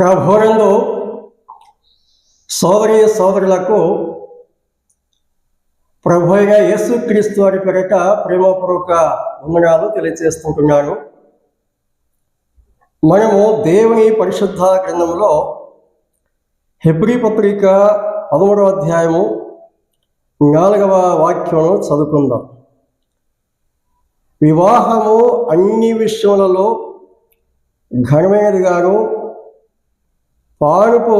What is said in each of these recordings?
ప్రభునందు సోదరి సోదరులకు ప్రభు అయిన యేసుక్రీస్తు వారి పేరిట ప్రేమపూర్వక వందనాలు తెలియజేస్తుంటున్నాను. మనము దేవుని పరిశుద్ధ గ్రంథంలో హెబ్రి పత్రిక పదమూడవ అధ్యాయము నాలుగవ వాక్యమును చదువుకుందాం. వివాహము అన్ని విషయములలో ఘనమైనదిగాను పానుపు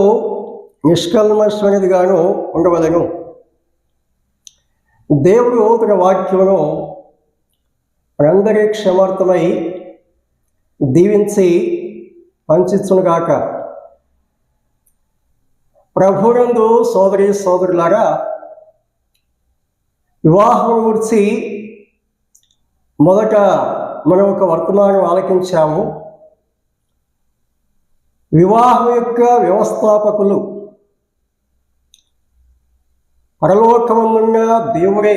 నిష్కల్మషమైనదిగాను ఉండవలను. దేవుడు తన వాక్యమును మనందరి క్షమార్థమై దీవించి పంచుచునుగాక ప్రభునందు సోదరి సోదరులారా వివాహం గురించి మొదట మనం ఒక వర్తమానం ఆలకించాము. వివాహం యొక్క వ్యవస్థాపకులు. పరలోకమున్న దేవుడే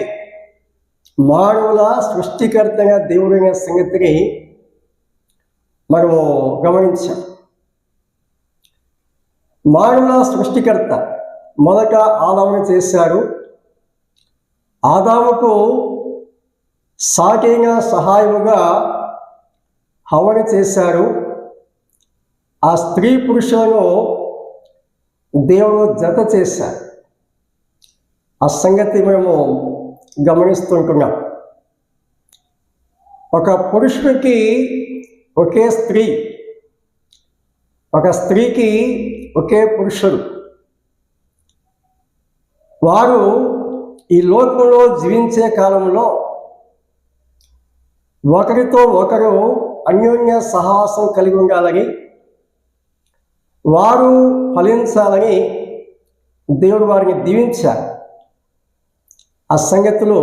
మానవుల సృష్టికర్తగా దేవుడైన సంగతిని మనము గమనించాం మానవుల సృష్టికర్త మొదట ఆదామును చేశారు ఆదాముకు సాటైన సహాయముగా హవన చేశారు ఆ స్త్రీ పురుషులను దేవుడు జత చేశారు ఆ సంగతి మేము గమనిస్తుంటున్నాం. ఒక పురుషుడికి ఒకే స్త్రీ ఒక స్త్రీకి ఒకే పురుషుడు. వారు ఈ లోకంలో జీవించే కాలంలో ఒకరితో ఒకరు అన్యోన్య సహవాసం కలిగి ఉండాలని వారు ఫలించాలని దేవుడు వారిని దీవించారు. ఆ సంగతులు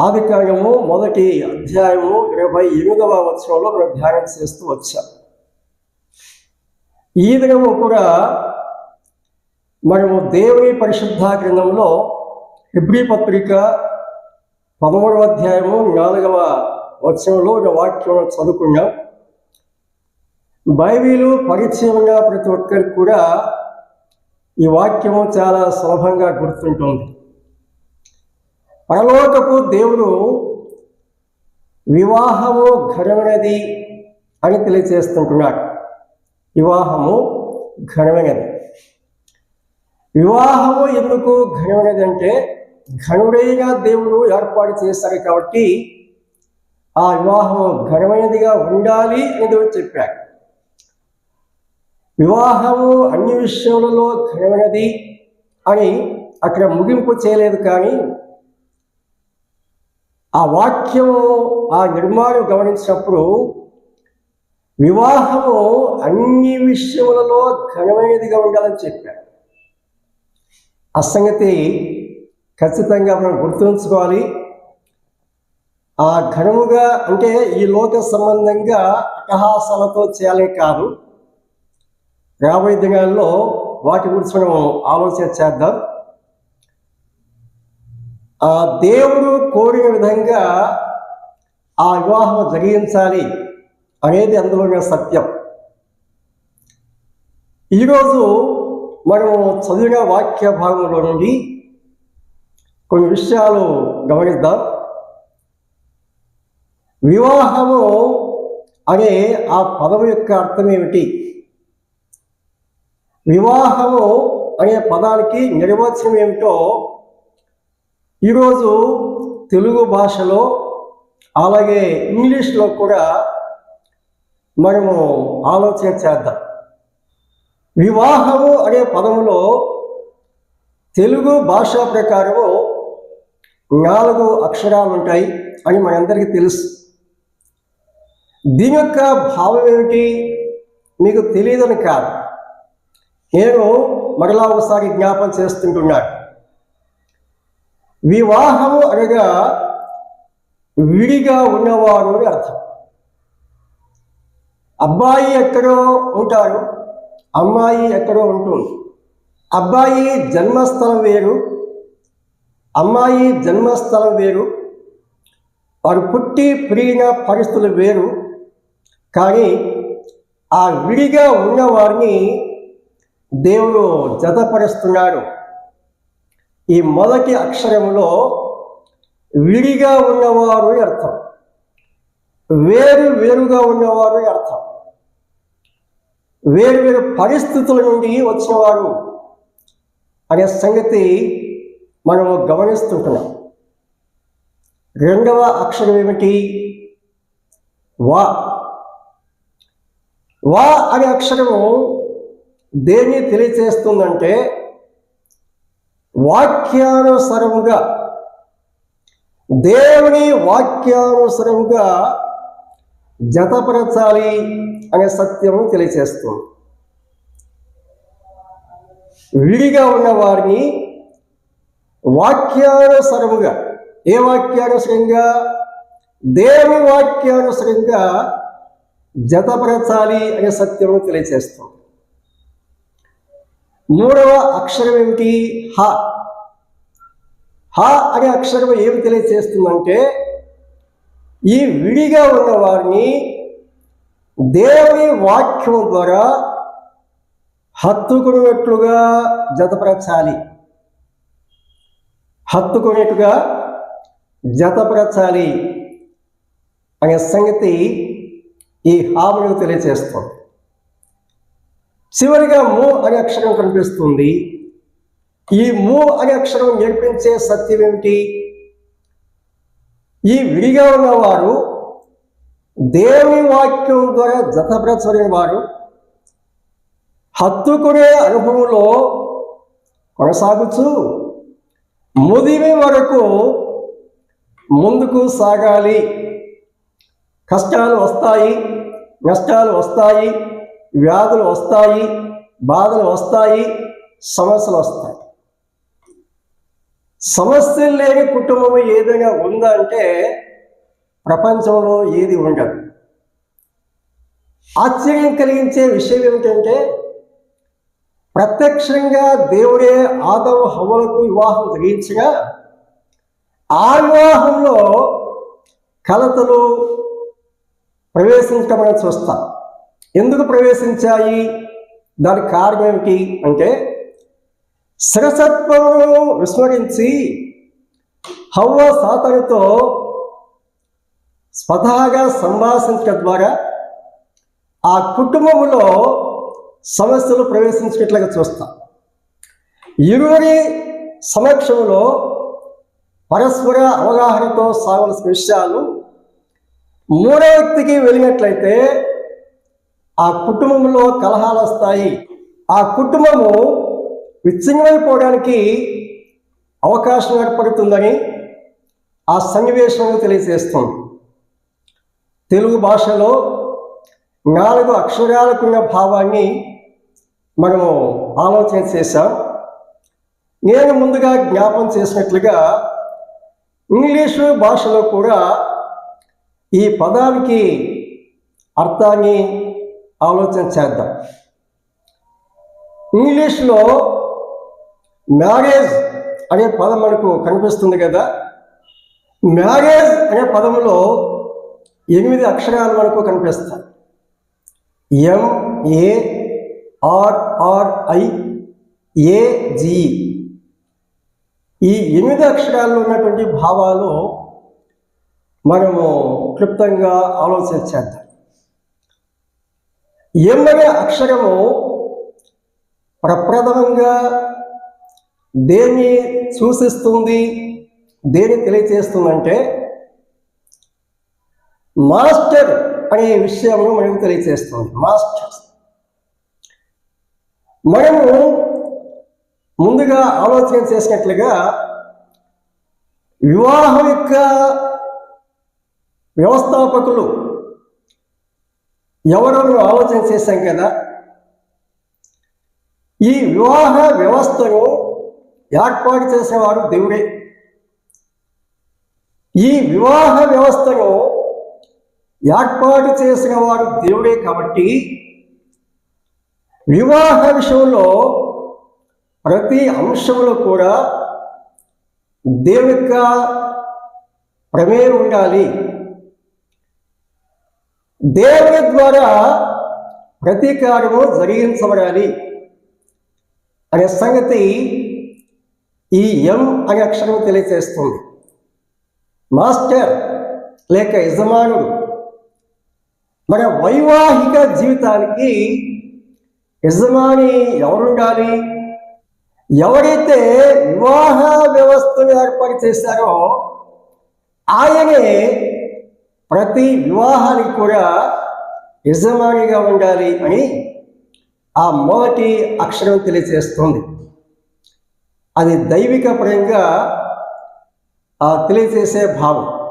ఆదికాయము మొదటి అధ్యాయము ఇరవై ఎనిమిదవ వచనంలో మనం ధ్యానం చేస్తూ వచ్చాం. ఈ దినము కూడా మనము దేవుని పరిశుద్ధ గ్రంథంలో హిబ్రి పత్రిక పదమూడవ అధ్యాయము నాలుగవ వచనంలో ఒక వాక్యం చదువుకున్నాం. బైబిలు పరిచయంగా ప్రతి ఒక్కరికి కూడా ఈ వాక్యము చాలా సులభంగా గుర్తుంటుంది. పరలోకపు దేవుడు వివాహము ఘనమైనది అని తెలియజేస్తుంటున్నాడు వివాహము ఘనమైనది. వివాహము ఎందుకు ఘనమైనది అంటే ఘనుడైన దేవుడు ఏర్పాటు చేశారు కాబట్టి ఆ వివాహము ఘనమైనదిగా ఉండాలి అని దేవుడు చెప్పాడు. వివాహము అన్ని విషయములలో ఘనమైనది అని అక్కడ ముగింపు చేయలేదు కానీ ఆ వాక్యము ఆ నిర్మాణం గమనించినప్పుడు వివాహము అన్ని విషయములలో ఘనమైనదిగా ఉండాలని చెప్పాడు. ఆ సంగతి ఖచ్చితంగా మనం గుర్తుంచుకోవాలి. ఆ ఘనముగా అంటే ఈ లోక సంబంధంగా అటహాసాలతో చేయాలని కాదు. రాబోయే దినాల్లో వాటి గురించి మనం ఆలోచన చేద్దాం. ఆ దేవుడు కోరిన విధంగా ఆ వివాహం జరిగించాలి అనేది అందులో సత్యం. ఈరోజు మనం చదివిన వాక్య భాగంలో నుండి కొన్ని విషయాలు గమనిద్దాం. వివాహము అనే ఆ పదం యొక్క అర్థం ఏమిటి? వివాహము అనే పదానికి నిర్వచనం ఏమిటో ఈరోజు తెలుగు భాషలో అలాగే ఇంగ్లీష్లో కూడా మనము ఆలోచన చేద్దాం. వివాహము అనే పదములో తెలుగు భాష ప్రకారము నాలుగు అక్షరాలు ఉంటాయి అని మనందరికీ తెలుసు. దీని యొక్క భావం ఏమిటి? మీకు తెలియదని కాదు. నేను మరలా ఒకసారి జ్ఞాపం చేస్తుంటున్నాను. వివాహము అనగా విడిగా ఉన్నవారు అని అర్థం. అబ్బాయి ఎక్కడో ఉంటారు అమ్మాయి ఎక్కడో ఉంటుంది. అబ్బాయి జన్మస్థలం వేరు అమ్మాయి జన్మస్థలం వేరు వారు పుట్టి పెరిగిన పరిస్థితులు వేరు. కానీ ఆ విడిగా ఉన్నవారిని దేవుడు జతపరుస్తున్నాడు. ఈ మొదటి అక్షరములో విడిగా ఉన్నవారు అని అర్థం. వేరు వేరుగా ఉన్నవారు అని అర్థం. వేరు వేరు పరిస్థితుల నుండి వచ్చినవారు అనే సంగతి మనము గమనిస్తుంటున్నాం. రెండవ అక్షరం ఏమిటి? వా. వా అనే అక్షరము దేన్ని తెలియచేస్తుందంటే వాక్యానుసరముగా దేవుని వాక్యానుసరముగా జతపరచాలి అనే సత్యము తెలియచేస్తుంది. విడిగా ఉన్న వారిని వాక్యానుసరముగా ఏ వాక్యానుసరంగా? దేవుని వాక్యానుసరంగా జతపరచాలి అనే సత్యము తెలియచేస్తుంది. మూడవ అక్షరం ఏమిటి హ. హ అనే అక్షరం ఏమి తెలియజేస్తుందంటే ఈ విడిగా ఉన్న వారిని దేవుని వాక్యం ద్వారా హత్తుకునేట్లుగా జతపరచాలి. హత్తుకునేట్టుగా జతపరచాలి అనే సంగతి ఈ హామీలు తెలియజేస్తుంది చివరిగా మూ అనే అక్షరం కనిపిస్తుంది. ఈ మూ అనే అక్షరం నేర్పించే సత్యం ఏమిటి? ఈ విడిగా ఉన్నవారు దేవుని వాక్యం ద్వారా జతపరచని వారు హత్తుకునే అనుభవంలో కొనసాగుచు ముదిమి వరకు ముందుకు సాగాలి. కష్టాలు వస్తాయి నష్టాలు వస్తాయి. వ్యాధులు వస్తాయి బాధలు వస్తాయి సమస్యలు వస్తాయి. సమస్యలు లేని కుటుంబం ఏదైనా ఉందా అంటే ప్రపంచంలో ఏది ఉండదు. ఆశ్చర్యం కలిగించే విషయం ఏమిటంటే ప్రత్యక్షంగా దేవుడే ఆదవ హవలకు వివాహం జరిగించగా ఆ వివాహంలో కలతలు ప్రవేశించడం మనం చూస్తాం. ఎందుకు ప్రవేశించాయి? దానికి కారణం ఏమిటి? అంటే శిరసత్వమును విస్మరించి హవ్వ సాతనుతో స్వతహాగా సంభాషించడం ద్వారా ఆ కుటుంబంలో సమస్యలు ప్రవేశించినట్లుగా చూస్తాం. ఇరువురి సమక్షంలో పరస్పర అవగాహనతో సాగవలసిన విషయాలు మూడో వ్యక్తికి వెళ్ళినట్లయితే ఆ కుటుంబంలో కలహాలు వస్తాయి. ఆ కుటుంబము విచ్ఛిన్నమైపోవడానికి అవకాశం ఏర్పడుతుందని ఆ సన్నివేశం తెలియజేస్తుంది. తెలుగు భాషలో నాలుగు అక్షరాలకున్న భావాన్ని మనము ఆలోచన చేశాం. నేను ముందుగా జ్ఞాపం చేసినట్లుగా ఇంగ్లీషు భాషలో కూడా ఈ పదానికి అర్థాన్ని ఆలోచన చేద్దాం. ఇంగ్లీష్లో మ్యారేజ్ అనే పదం మనకు కనిపిస్తుంది కదా. మ్యారేజ్ అనే పదంలో ఎనిమిది అక్షరాలు మనకు కనిపిస్తాయి. ఎం ఏ ఆర్ ఈ ఎనిమిది అక్షరాల్లో ఉన్నటువంటి భావాలు మనము క్లుప్తంగా ఆలోచించేద్దాం ఎం అక్షరము ప్రప్రథమంగా దేన్ని సూచిస్తుంది దేన్ని తెలియచేస్తుందంటే మాస్టర్ అనే విషయంలో మనకు తెలియచేస్తుంది. మాస్టర్. మనము ముందుగా ఆలోచన చేసినట్లుగా వివాహం యొక్క వ్యవస్థాపకులు ఎవరెవరు ఆలోచన చేశాం కదా? ఈ వివాహ వ్యవస్థను ఏర్పాటు చేసేవాడు దేవుడే. ఈ వివాహ వ్యవస్థను ఏర్పాటు చేసిన వాడు దేవుడే కాబట్టి వివాహ విషయంలో ప్రతి అంశంలో కూడా దేవుడిగా ప్రమేయం ఉండాలి. దేవుని ద్వారా ప్రతీకారము జరిగించబడాలి అనే సంగతి ఈ ఎం అనే అక్షరం తెలియజేస్తుంది మాస్టర్ లేక యజమానుడు మన వైవాహిక జీవితానికి యజమాని ఎవరుండాలి? ఎవరైతే వివాహ వ్యవస్థను ఏర్పాటు చేశారో ఆయనే ప్రతి వివాహానికి కూడా యజమానిగా ఉండాలి అని ఆ మొదటి అక్షరం తెలియజేస్తుంది. అది దైవిక పరంగా ఆ తెలియజేసే భావం.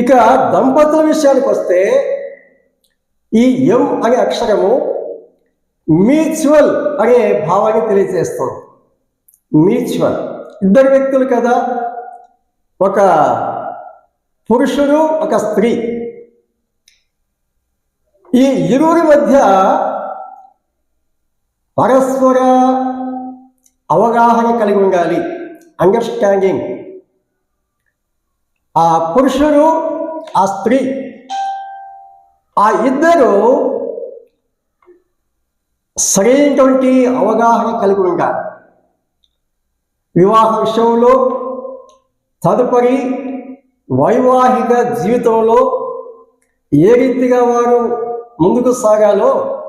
ఇక దంపతుల విషయానికి వస్తే ఈ ఎం అనే అక్షరము మ్యూచువల్ అనే భావాన్ని తెలియజేస్తుంది. మ్యూచువల్. ఇద్దరు వ్యక్తులు కదా. ఒక పురుషుడు ఒక స్త్రీ. ఈ ఇరువురి మధ్య పరస్పర అవగాహన కలిగి ఉండాలి. అండర్స్టాండింగ్ ఆ పురుషుడు ఆ స్త్రీ ఆ ఇద్దరు సరైనటువంటి అవగాహన కలిగి ఉండాలి. వివాహ విషయంలో తదుపరి వైవాహిక జీవితంలో ఏ రీతిగా వారు ముందుకు సాగాలో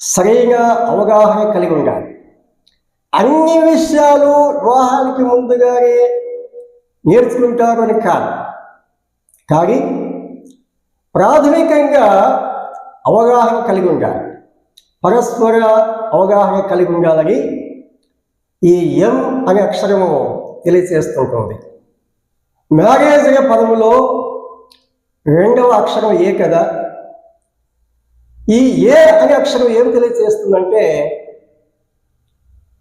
సరైన అవగాహన కలిగి ఉండాలి. అన్ని విషయాలు వివాహానికి ముందుగానే నేర్చుకుంటారు అని కాదు. కానీ ప్రాథమికంగా అవగాహన కలిగి ఉండాలి. పరస్పర అవగాహన కలిగి ఉండాలని ఈ ఎం అనే అక్షరము తెలియజేస్తుంటుంది మ్యారేజ్ పదములో రెండవ అక్షరం ఏ కదా? ఈ ఏ అనే అక్షరం ఏం తెలియజేస్తుందంటే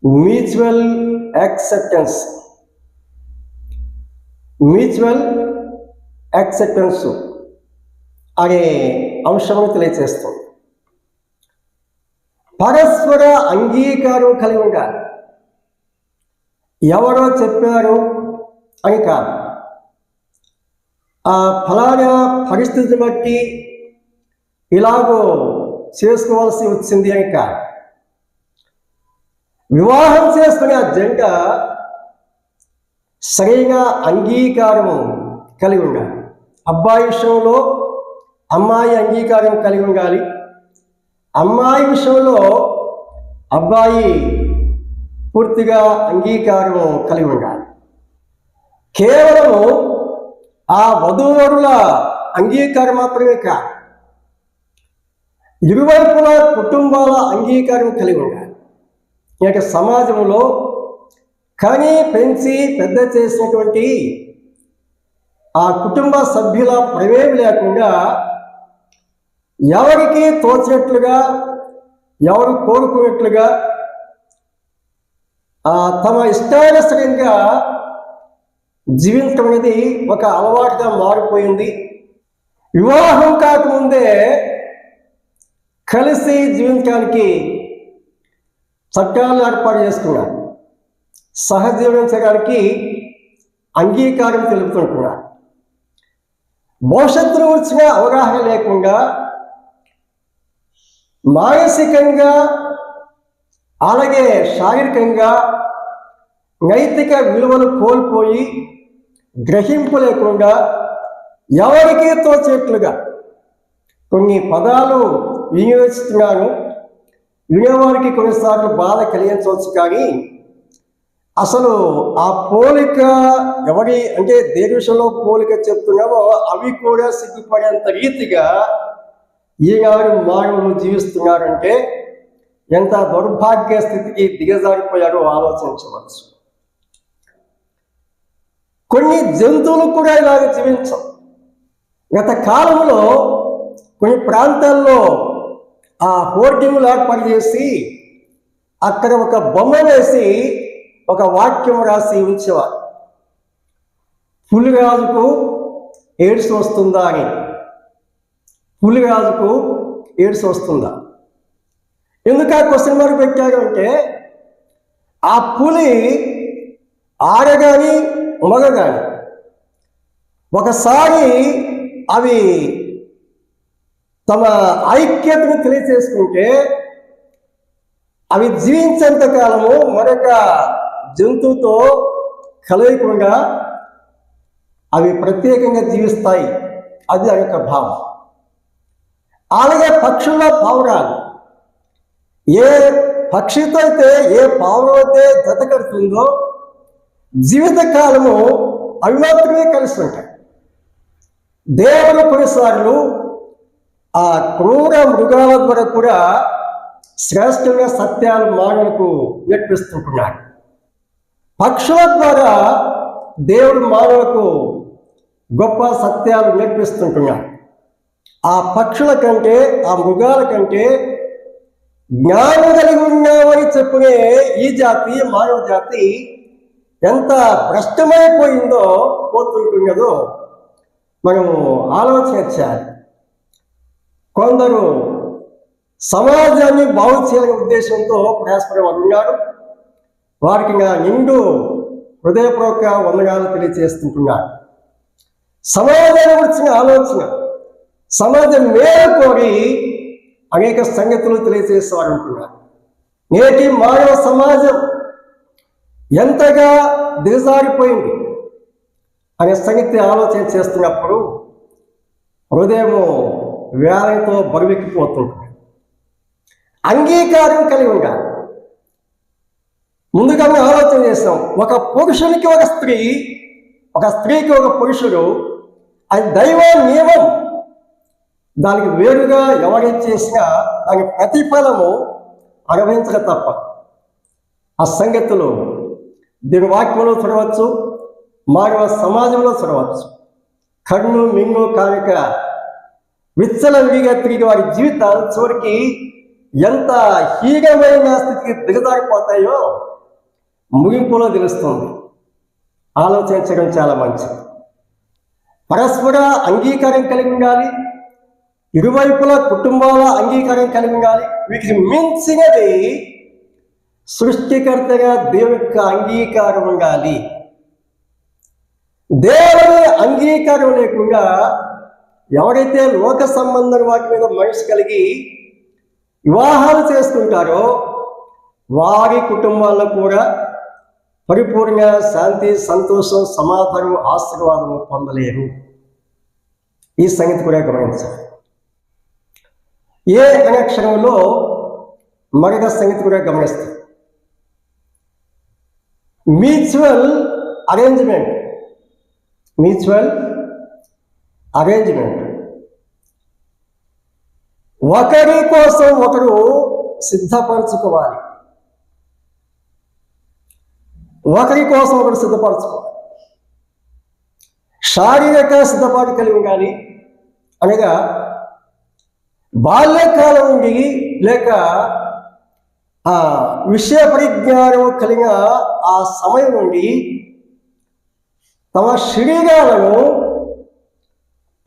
మ్యూచువల్ యాక్సెప్టెన్స్. మ్యూచువల్ యాక్సెప్టెన్స్ అనే అంశమును తెలియజేస్తుంది పరస్పర అంగీకారం కలిగి ఉండాలి. ఎవరో చెప్పారు అని కాదు. ఆ ఫలానా పరిస్థితిని బట్టి ఇలాగో చేసుకోవాల్సి వచ్చింది అని వివాహం చేసుకునే జంట సరైన అంగీకారము కలిగి ఉండాలి. అబ్బాయి విషయంలో అమ్మాయి అంగీకారం కలిగి ఉండాలి. అమ్మాయి విషయంలో అబ్బాయి పూర్తిగా అంగీకారం కలిగి ఉండాలి. కేవలము ఆ వధూవరుల అంగీకారం మాత్రమే కాదు ఇరువైపుల కుటుంబాల అంగీకారం కలిగి ఉండాలి. ఇక సమాజంలో కని పెంచి పెద్ద చేసినటువంటి ఆ కుటుంబ సభ్యుల ప్రమేయం లేకుండా ఎవరికి తోచినట్లుగా ఎవరు కోరుకున్నట్లుగా తమ ఇష్టానుసరంగా జీవించడం అనేది ఒక అలవాటుగా మారిపోయింది. వివాహం కాకముందే కలిసి జీవించడానికి చట్టాలు ఏర్పాటు చేసుకున్నారు. సహజీవించడానికి అంగీకారం అంగీకారం కూడా. భవిష్యత్తులో వచ్చిన అవగాహన లేకుండా మానసికంగా అలాగే శారీరకంగా నైతిక విలువలు కోల్పోయి గ్రహింపు లేకుండా ఎవరికీ తోచేట్లుగా కొన్ని పదాలు వినియోగిస్తున్నాను. వినేవారికి కొన్నిసార్లు బాధ కలిగించవచ్చు కానీ అసలు ఆ పోలిక ఎవరి అంటే దేని విషయంలో పోలిక చెప్తున్నామో అవి కూడా సిగ్గుపడేంత రీతిగా ఈనాడు మానవులు జీవిస్తున్నారంటే ఎంత దౌర్భాగ్య స్థితికి దిగజారిపోయారో ఆలోచించవచ్చు. కొన్ని జంతువులు కూడా ఇలాగ జీవించం. గత కాలంలో కొన్ని ప్రాంతాల్లో ఆ హోర్డింగ్లు ఏర్పాటు చేసి అక్కడ ఒక బొమ్మ వేసి ఒక వాక్యం రాసి ఉంచేవారు. పులిరాజుకు ఏడ్స్ వస్తుందా అని. పులిరాజుకు ఏడ్స్ వస్తుందా? ఎందుకు ఆ క్వశ్చన్ మార్క్ పెట్టారు అంటే ఆ పులి ఆడగాని మగగాని ఒకసారి అవి తమ ఐక్యతను తెలియచేసుకుంటే అవి జీవించేంత కాలము మరొక జంతువుతో కలయకుండా అవి ప్రత్యేకంగా జీవిస్తాయి. అది ఆ యొక్క భావం. అలాగే పక్షుల్లో పావురాలు. ఏ పక్షితో అయితే ఏ పావురం అయితే జత కడుతుందో జీవిత కాలము అవి మాత్రమే కలిసి ఉంటాయి. దేవుడు కొన్నిసార్లు ఆ క్రూర మృగాల ద్వారా కూడా శ్రేష్టమైన సత్యాలు మానవులకు నేర్పిస్తుంటున్నాడు. పక్షుల ద్వారా దేవుడు మానవులకు గొప్ప సత్యాలు నేర్పిస్తుంటున్నాడు. ఆ పక్షుల కంటే ఆ మృగాల కంటే జ్ఞానం కలిగి ఉన్నామని చెప్పునే ఈ జాతి మానవ జాతి ఎంత భ్రష్టమైపోయిందో పోతుంటున్నదో మనము ఆలోచన చేయాలి కొందరు సమాజాన్ని బాగు చేయాలనే ఉద్దేశంతో ప్రయాసపడే వారు ఉన్నారు వారికి నా నిండు హృదయపూర్వక వందనాలు తెలియజేస్తుంటున్నారు సమాజాన్ని గురించిన ఆలోచన సమాజం మేలు కోరి అనేక సంగతులు తెలియజేసేవారు అంటున్నారు నేటి మానవ సమాజం ఎంతగా దిగజారిపోయింది అనే సంగతి ఆలోచన చేస్తున్నప్పుడు హృదయము వేలంతో బరువెక్కిపోతుంది. అంగీకారం కలిగి ఉండాలి. ముందుగా ఆలోచన చేస్తాం ఒక పురుషునికి ఒక స్త్రీ ఒక స్త్రీకి ఒక పురుషుడు అది దైవ నియమం. దానికి వేరుగా ఎవరేం చేసినా దాని ప్రతిఫలము అనుభవించక తప్ప. ఆ సంగతులు దీని వాక్యంలో చూడవచ్చు మానవ సమాజంలో చూడవచ్చు కన్ను మింగు కానుక విచ్చలవిగా తిరిగి వారి జీవితాలు చివరికి ఎంత హీనమైన స్థితికి దిగజారిపోతాయో ముగింపులో తెలుస్తుంది. ఆలోచించడం చాలా మంచిది. పరస్పర అంగీకారం కలిగి ఉండాలి. ఇరువైపుల కుటుంబాల అంగీకారం కలిగి ఉండాలి. వీటికి మించినది సృష్టికర్తగా దేవుని యొక్క అంగీకారం ఉండాలి. దేవుని అంగీకారం లేకుండా ఎవరైతే లోక సంబంధం వాటి మీద మనసు కలిగి వివాహాలు చేసుకుంటారో వారి కుటుంబాల్లో కూడా పరిపూర్ణ శాంతి సంతోషం సమాధానం ఆశీర్వాదం పొందలేరు. ఈ సంగతి కూడా గమనించాలి. ఏ అనే క్షణంలో మరొక సంగతి కూడా గమనిస్తాం. Mutual arrangement. Mutual arrangement. ఒకరి కోసం ఒకరు సిద్ధపరచుకోవాలి. ఒకరి కోసం ఒకరు సిద్ధపరచుకోవాలి. శారీరక సిద్ధపాటు కలిగి ఉండాలి. అనగా బాల్యకాలం నుండి లేక ఆ విషయ పరిజ్ఞానం కలిగిన ఆ సమయం నుండి తమ శరీరాలను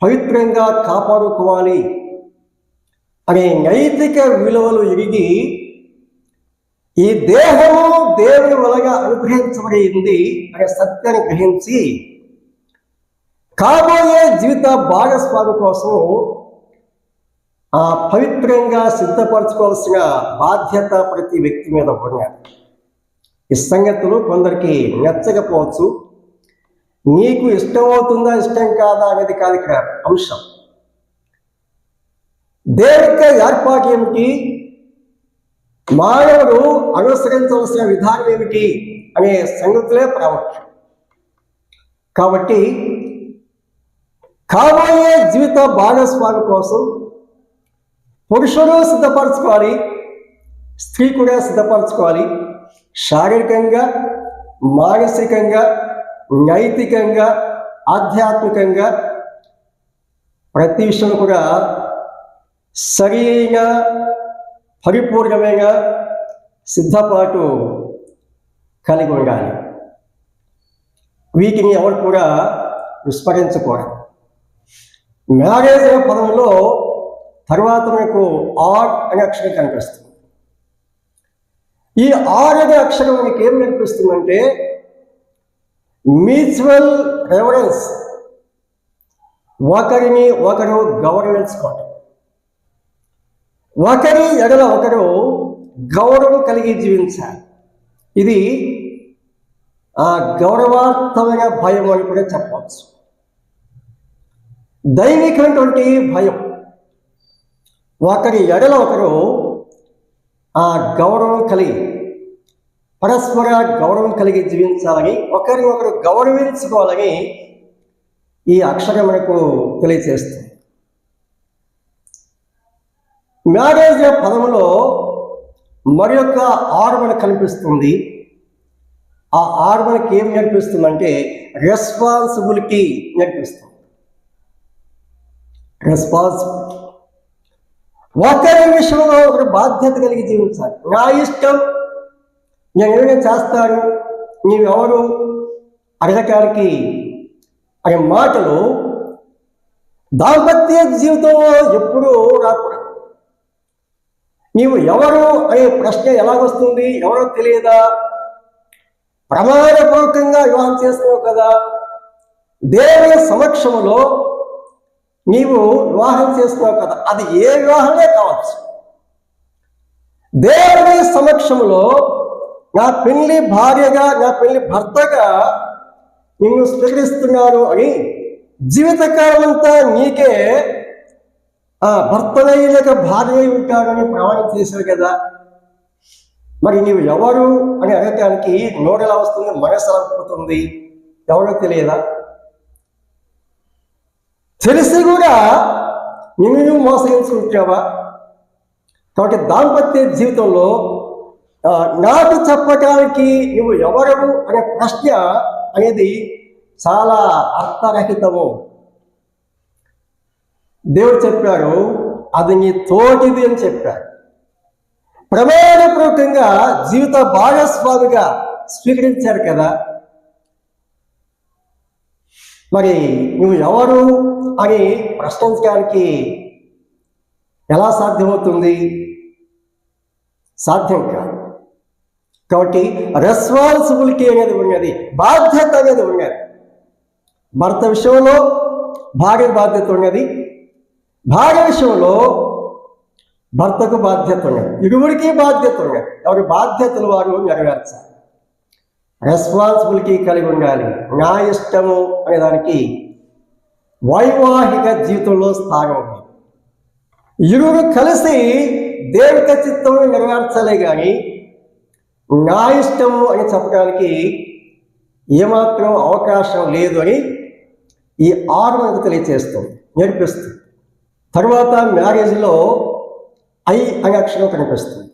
పవిత్రంగా కాపాడుకోవాలి అనే నైతిక విలువలు ఎరిగి ఈ దేహము దేవుని వలగా అనుగ్రహించబడింది అనే సత్యాన్ని గ్రహించి కాబోయే జీవిత భాగస్వామి కోసం ఆ పవిత్రంగా సిద్ధపరచుకోవాల్సిన బాధ్యత ప్రతి వ్యక్తి మీద ఉన్నది ఈ సంగతులు కొందరికి నచ్చకపోవచ్చు. నీకు ఇష్టమవుతుందా ఇష్టం కాదా అనేది కాదు ఇక్కడ అంశం. దేవత ఏర్పాటు ఏమిటి? మానవుడు అనుసరించవలసిన విధానం ఏమిటి? అనే సంగతులే ప్రాముఖ్యం. కాబట్టి కాబోయే జీవిత భాగస్వామి కోసం పురుషుడు సిద్ధపరచుకోవాలి స్త్రీ కూడా సిద్ధపరచుకోవాలి. శారీరకంగా మానసికంగా నైతికంగా ఆధ్యాత్మికంగా ప్రతి విషయం కూడా సరైన పరిపూర్ణమైన సిద్ధపాటు కలిగి ఉండాలి. వీటిని ఎవరు కూడా విస్మరించకూడదు. మ్యారేజ్ పదంలో తర్వాత మనకు ఆర్ అనే అక్షరం కనిపిస్తుంది. ఈ ఆర్ అనే అక్షరం మనకి ఏం కనిపిస్తుందంటే మ్యూచువల్ రెవరెన్స్ ఒకరిని ఒకరు గవర్నెన్స్ కోవటం ఒకరి ఎడల ఒకరు గౌరవం కలిగి జీవించాలి. ఇది ఆ గౌరవార్థమైన భయం అని కూడా చెప్పవచ్చు. దైవికమైనటువంటి భయం. ఒకరి ఎడల ఒకరు ఆ గౌరవం కలిగి పరస్పర గౌరవం కలిగి జీవించాలని ఒకరిని ఒకరు గౌరవించుకోవాలని ఈ అక్షరం మనకు తెలియజేస్తుంది. మ్యారేజ్ పదములో మరి యొక్క ఆర్మన కనిపిస్తుంది. ఆ ఆర్మనకి ఏం నేర్పిస్తుందంటే రెస్పాన్సిబిలిటీ నేర్పిస్తుంది. రెస్పాన్సిబిలిటీ ఒకరి విషయంలో ఒకరు బాధ్యత కలిగి జీవించాలి. నా ఇష్టం. నేను ఏమైనా చేస్తాను. నీవెవరు? అడగటానికి అనే మాటలు దాంపత్య జీవితంలో ఎప్పుడూ రాకూడదు. నీవు ఎవరు అనే ప్రశ్న ఎలాగొస్తుంది? ఎవరో తెలియదా? ప్రమాణపూర్వకంగా వివాహం చేస్తున్నావు కదా? దేవుని సమక్షంలో నీవు వివాహం చేస్తున్నావు కదా అది ఏ వివాహమే కావచ్చు. దేవుని సమక్షంలో నా పెళ్ళి భార్యగా నా పెళ్ళి భర్తగా నిన్ను స్వీకరిస్తున్నాను అని జీవితకాలం అంతా నీకే ఆ భర్తనై లేక భార్య ఉంటాడని ప్రమాణం చేశావు కదా. మరి నీవు ఎవరు అని అడగటానికి నోడలా వస్తుంది మనసు ఎలా ఎవరో తెలియదా? తెలిసి కూడా నిన్ను నువ్వు మోసగించుకుంటావా? కాబట్టి దాంపత్య జీవితంలో నాకు చెప్పటానికి నువ్వు ఎవరు అనే ప్రశ్న అనేది చాలా అర్థరహితము. దేవుడు చెప్పాడు అది నీ తోటిది అని చెప్పాడు. ప్రమాణపూర్వకంగా జీవిత భాగస్వామిగా స్వీకరించారు కదా. మరి నువ్వు ఎవరు? అని ప్రశ్నించడానికి ఎలా సాధ్యమవుతుంది? సాధ్యం కాదు. కాబట్టి రెస్పాన్సిబిలిటీ అనేది ఉన్నది బాధ్యత అనేది ఉన్నది. భర్త విషయంలో భార్య బాధ్యత ఉన్నది భార్య విషయంలో భర్తకు బాధ్యత ఉన్నది ఇరువురికి బాధ్యత ఉన్నది. ఎవరి బాధ్యతలు వారు నెరవేర్చాలి. రెస్పాన్సిబిలిటీ కలిగి ఉండాలి. నా ఇష్టము అనేదానికి వైవాహిక జీవితంలో స్థానం ఇరువురు కలిసి దేవుడిక చిత్తం నెరవేర్చాలే కానీ నా ఇష్టము అని చెప్పడానికి ఏమాత్రం అవకాశం లేదు అని ఈ ఆరు మనకు తెలియచేస్తుంది నేర్పిస్తుంది తర్వాత మ్యారేజ్లో ఐ అనే అక్షరం కనిపిస్తుంది.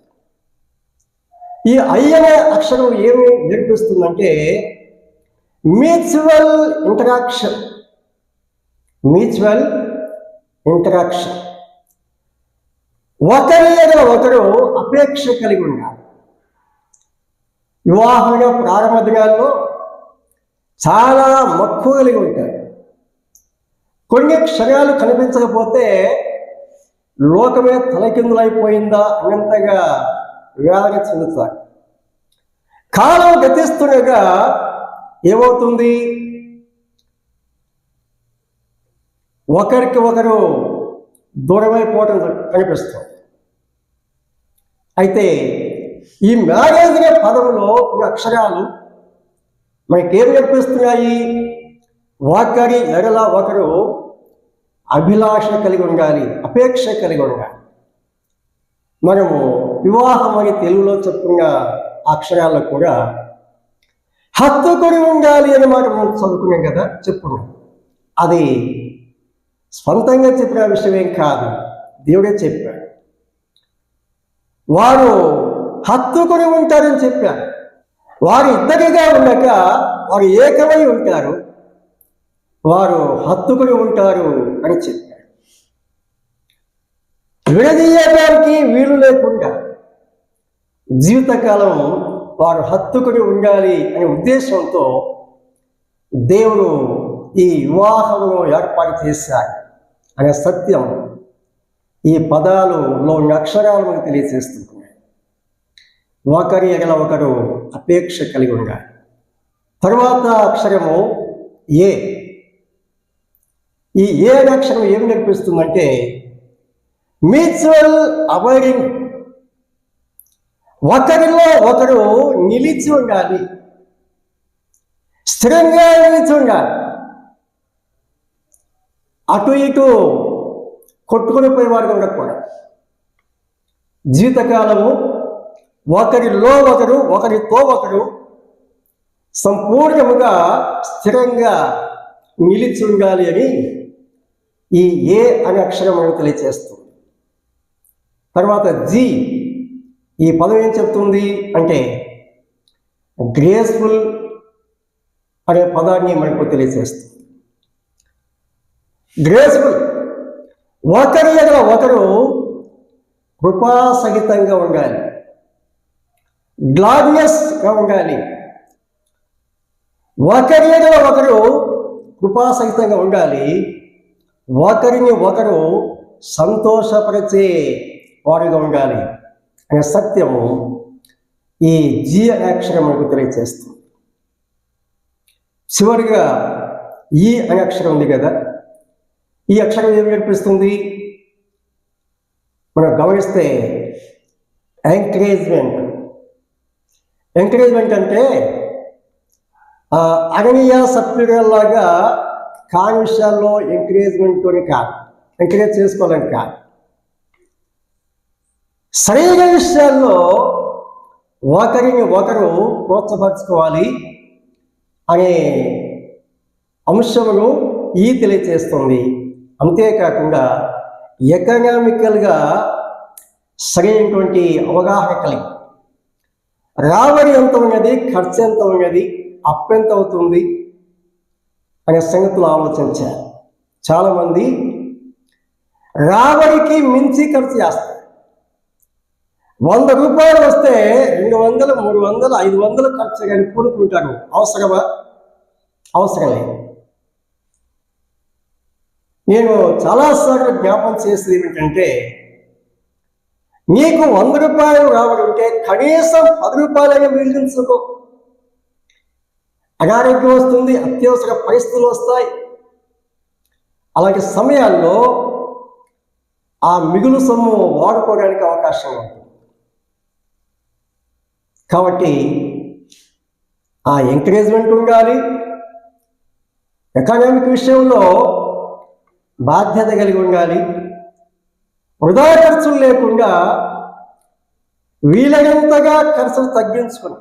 ఈ ఐ అనే అక్షరం ఏమి నేర్పిస్తుందంటే మ్యూచువల్ ఇంటరాక్షన్. Mutual interaction. ఒకరి ఎదుట ఒకరు అపేక్ష కలిగి ఉండాలి. వివాహంగా ప్రారంభ దినాల్లో చాలా మక్కువ కలిగి ఉంటారు. కొన్ని క్షణాలు కనిపించకపోతే లోకమే తలకిందులైపోయిందా అనంతగా వేదన చెందుతారు. కాలం గతిస్తుండగా ఏమవుతుంది? ఒకరికి ఒకరు దూరమైపోవడం కనిపిస్తుంది. అయితే ఈ మ్యారేజ్ అనే పదంలో ఈ అక్షరాలు మనకేం కనిపిస్తున్నాయి? ఒకరి ఎడల ఒకరు అభిలాష కలిగి ఉండాలి అపేక్ష కలిగి ఉండాలి. మనము వివాహం అని తెలుగులో చెప్పుకున్న అక్షరాల్లో కూడా హత్తుకొని ఉండాలి అని మాట మనం చదువుకున్నాం కదా చెప్పుకున్నాం. అది స్వంతంగా చెప్పిన విషయమేం కాదు. దేవుడే చెప్పాడు. వారు హత్తుకుని ఉంటారని చెప్పారు. వారు ఇద్దరిగా ఉండక వారు ఏకమై ఉంటారు. వారు హత్తుకుని ఉంటారు అని చెప్పాడు. విడదీయడానికి వీలు లేకుండా జీవితకాలం వారు హత్తుకుని ఉండాలి అనే ఉద్దేశంతో దేవుడు ఈ వివాహంలో ఏర్పాటు చేశాడు. అనే సత్యం ఈ పదాలలో ఉన్న అక్షరాలు మనకు తెలియజేస్తున్నాయి ఒకరి ఎగల ఒకరు అపేక్ష కలిగి ఉండాలి. తరువాత అక్షరము ఏ? ఈ ఏ అక్షరం ఏమి నేర్పిస్తుందంటే మ్యూచువల్ అవాయిడింగ్. ఒకరిలో ఒకరు నిలిచి ఉండాలి. స్థిరంగా నిలిచి ఉండాలి. అటు ఇటు కొట్టుకుని పోయేవాడు ఉండకూడదు జీవితకాలము ఒకరిలో ఒకరు ఒకరితో ఒకరు సంపూర్ణముగా స్థిరంగా నిలిచి ఉండాలి అని ఈ ఏ అనే అక్షరం మనకు తెలియచేస్తుంది. తర్వాత జీ ఈ పదం ఏం చెప్తుంది అంటే గ్రేస్ఫుల్ అనే పదాన్ని మనకు తెలియజేస్తుంది గ్రేస్ఫుల్ ఒకరి ఎదుర ఒకరు కృపాసహితంగా ఉండాలి. గ్లాడియస్గా ఉండాలి. ఒకరి ఎదుర ఒకరు కృపాసహితంగా ఉండాలి. ఒకరిని ఒకరు సంతోషపరిచే వారిగా ఉండాలి. అనే సత్యము ఈ జీ అక్షరం మనకు తెలియజేస్తుంది చివరిగా ఈ అనే అక్షరం ఉంది కదా? ఈ అక్షరం ఏమి నేర్పిస్తుంది? మనం గమనిస్తే ఎంకరేజ్మెంట్ ఎంకరేజ్మెంట్ అంటే ఆ, అగనీయ లాగా కాని విషయాల్లో ఎంకరేజ్మెంట్ కాదు. ఎంకరేజ్ చేసుకోవాలని కాదు. సరైన విషయాల్లో ఒకరిని ఒకరు ప్రోత్సహించుకోవాలి అనే అంశమును ఈ తెలియజేస్తుంది అంతేకాకుండా ఎకనామికల్గా సరైనటువంటి అవగాహన కలిగి. రాబడి ఎంత ఉన్నది ఖర్చు ఎంత ఉన్నది అప్పెంత అవుతుంది అనే సంగతులు ఆలోచించారు. చాలామంది రాబడికి మించి ఖర్చు చేస్తారు. వంద రూపాయలు వస్తే రెండు వందలు మూడు వందలు ఐదు వందలు ఖర్చు కానీ కూడుకుంటారు అవసరమా? అవసరం లేదు. నేను చాలాసార్లు జ్ఞాపం చేసేది ఏమిటంటే నీకు వంద రూపాయలు రావాలంటే కనీసం పది రూపాయలైనా మిగిలించుకో అనారోగ్యం వస్తుంది అత్యవసర పరిస్థితులు వస్తాయి. అలాంటి సమయాల్లో ఆ మిగులు సొమ్ము వాడుకోవడానికి అవకాశం ఉంది కాబట్టి ఆ ఎంకరేజ్మెంట్ ఉండాలి. ఎకనామిక్ విషయంలో బాధ్యత కలిగి ఉండాలి. వృధా ఖర్చులు లేకుండా వీలైనంతగా ఖర్చులు తగ్గించుకుని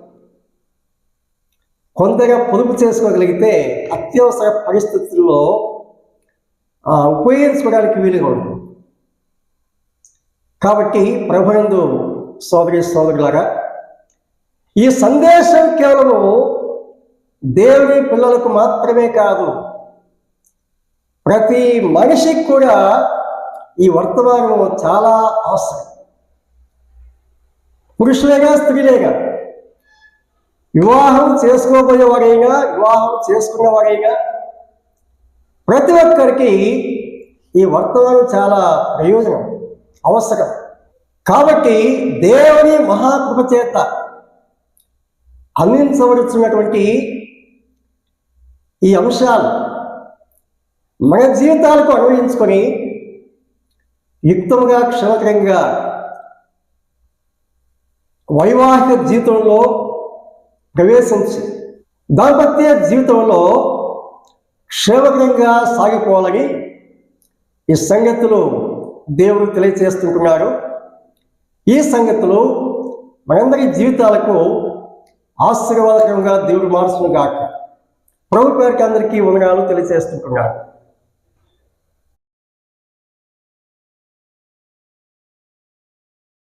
కొంతగా పొదుపు చేసుకోగలిగితే అత్యవసర పరిస్థితుల్లో ఉపయోగించుకోవడానికి వీలుగా ఉంటుంది. కాబట్టి ప్రభునందు సోదరి సోదరులారా ఈ సందేశం కేవలము దేవుని పిల్లలకు మాత్రమే కాదు ప్రతి మనిషికి కూడా ఈ వర్తమానం చాలా అవసరం. పురుషులేగా స్త్రీలేగా. వివాహం చేసుకోబోయేవారైనా వివాహం చేసుకున్నవారైనా ప్రతి ఒక్కరికి ఈ వర్తమానం చాలా ప్రయోజనం అవసరం. కాబట్టి దేవుని మహాకృప చేత అందించవలసినటువంటి ఈ అంశాలు మన జీవితాలకు అన్వయించుకొని యుక్తముగా క్షణకరంగా వైవాహిక జీవితంలో ప్రవేశించి దాంపత్య జీవితంలో క్షేమకరంగా సాగిపోవాలని ఈ సంగతులు దేవుడు తెలియచేస్తుంటున్నారు ఈ సంగతులు మనందరి జీవితాలకు ఆశీర్వాదకరంగా దేవుడు మార్చును గాక ప్రభు పేరుకి అందరికీ వందనాలు తెలియజేస్తుంటున్నాడు